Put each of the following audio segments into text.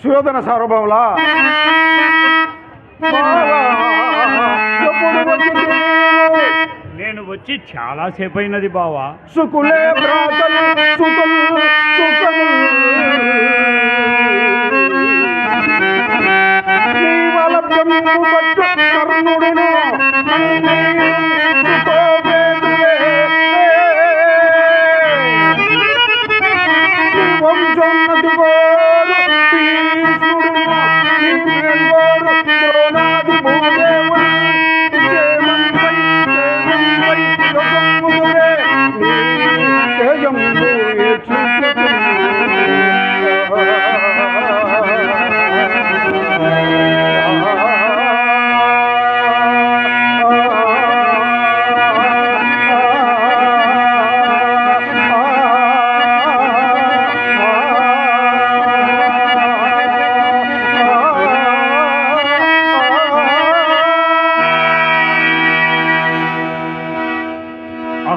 సుయోధన సార్వభౌములా? నేను వచ్చి చాలాసేపు అయినది బావా. సుకులే భ్రాతలు సుతులు సుతలు నీ వలభ్యము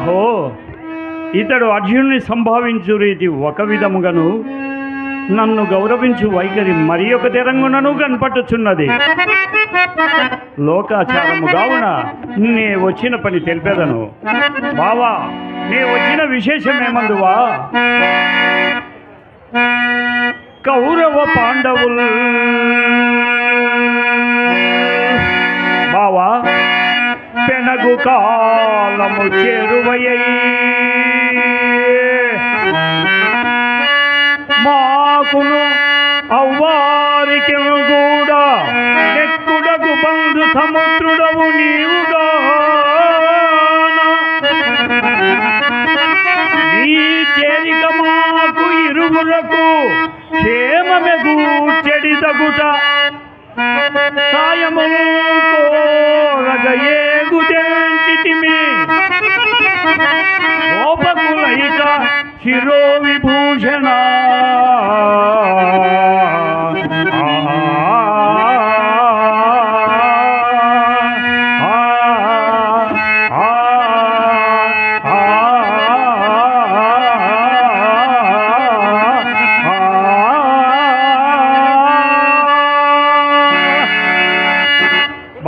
అహో ఇతడు అర్జునుని సంభావించు రీతి ఒక విధముగాను నన్ను గౌరవించు వైఖరి మరి ఒక తెరంగునను కనపట్టుచున్నది లోకాచారము కావున నే వచ్చిన పని తెలిపేదను. బావా నే వచ్చిన విశేషమేమందువా? కౌరవ పాండవులు పెనగు కాలము చెరువయ్యి. మాకును అవ్వారికి కూడా ఎక్కుడకు బంధు సముద్రుడవు నీవుగా. నీ చేరిక మాకు ఇరువులకు క్షేమమెగు గూర్చెడి తగుట సాయము కోరగ గోపకులైక శిరో విభూషణ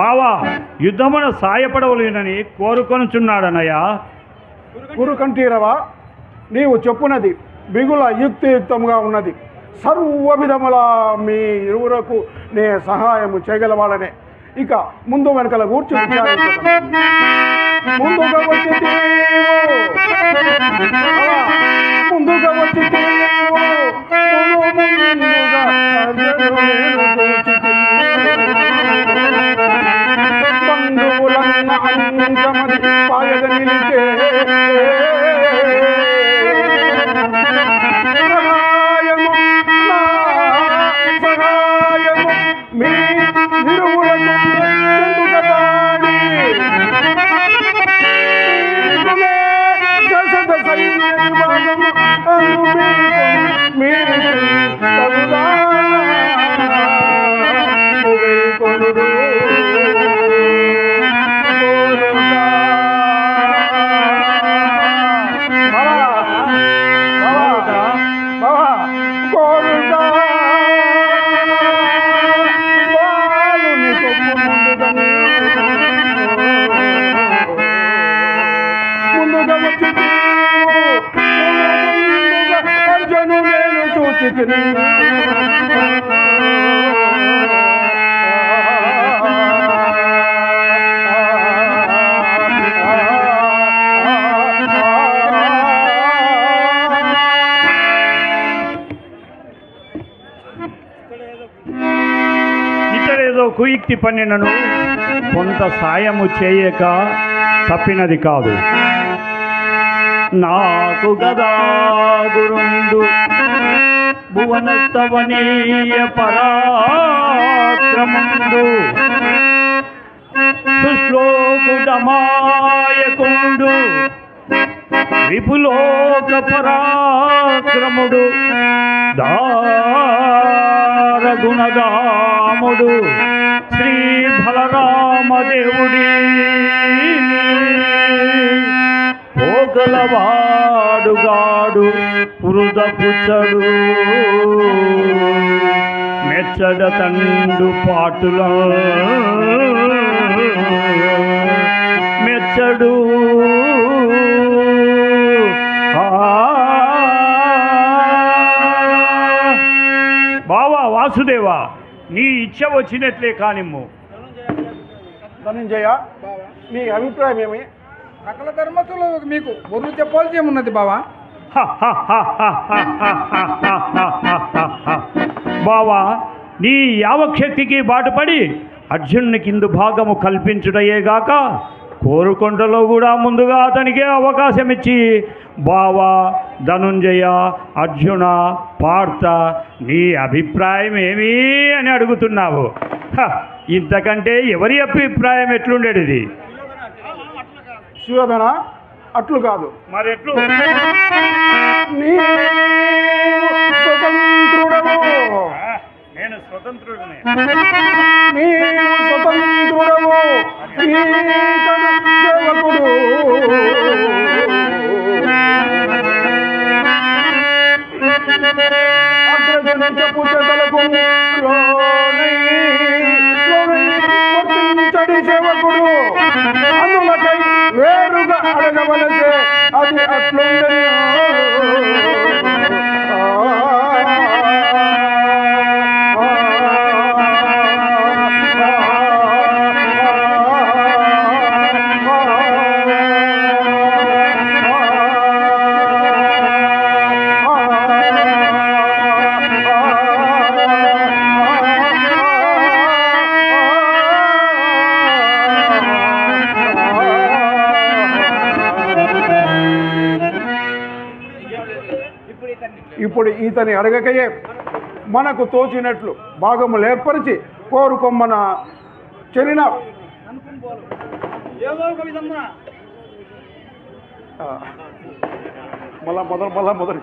బావా యుద్ధమున సాయపడవలేనని కోరుకొనుచున్నాడనయ్యా. గురుకంఠీరవా నీవు చెప్పునది బిగుల యుక్తియుక్తంగా ఉన్నది. సర్వ విధముల మీ ఇరువురకు నే సహాయము చేయగలవాడనే. ఇక ముందు వెనకల కూర్చు ముందుగా వచ్చి ముందుగా ఇతరేదో కుయుక్తి పన్నినను కొంత సాయము చేయక తప్పినది కాదు. నాకు గదా గురుండు భువనస్తవనీయ పరాక్రమందు సుశ్లోకుడమాయకుండు విపులోక పరాక్రముడు దారగుణగాముడు శ్రీ బలరామదేవుడి. పోగలవాడుగాడు పురుద పుచ్చడు. తండు పాటుల. మెచ్చడు. బావా వాసుదేవా నీ ఇచ్చ వచ్చినట్లే కానిమ్ము. ధనుంజయ నీ అభిప్రాయం ఏమి? సకల ధర్మస్తులు మీకు బొరువు చెప్పాల్సి ఏమున్నది బావా బావా నీ యావక్షక్తికి బాటుపడి అర్జునుని కిందు భాగము కల్పించుటయేగాక కోరుకొండలో కూడా ముందుగా అతనికే అవకాశం ఇచ్చి బావా ధనుంజయ అర్జున పార్థ నీ అభిప్రాయం ఏమీ అని అడుగుతున్నావు హ, ఇంతకంటే ఎవరి అభిప్రాయం ఎట్లుండేది శివధన అట్లు కాదు. మరెట్లు నీవు స్వతంత్రుడవు. నేను స్వతంత్రుడిని. నీవు స్వతంత్రుడవు. సేవకుడు సేవకుడు అందులకై వేరుగా అడగవలసే అది అట్లుండని ఇప్పుడు ఈతని అడగకయే. మనకు తోచినట్లు భాగములు ఏర్పరిచి కోరుకొమ్మన చెలిన. ఆ, మళ్ళా మొదలు మళ్ళా మొదలు.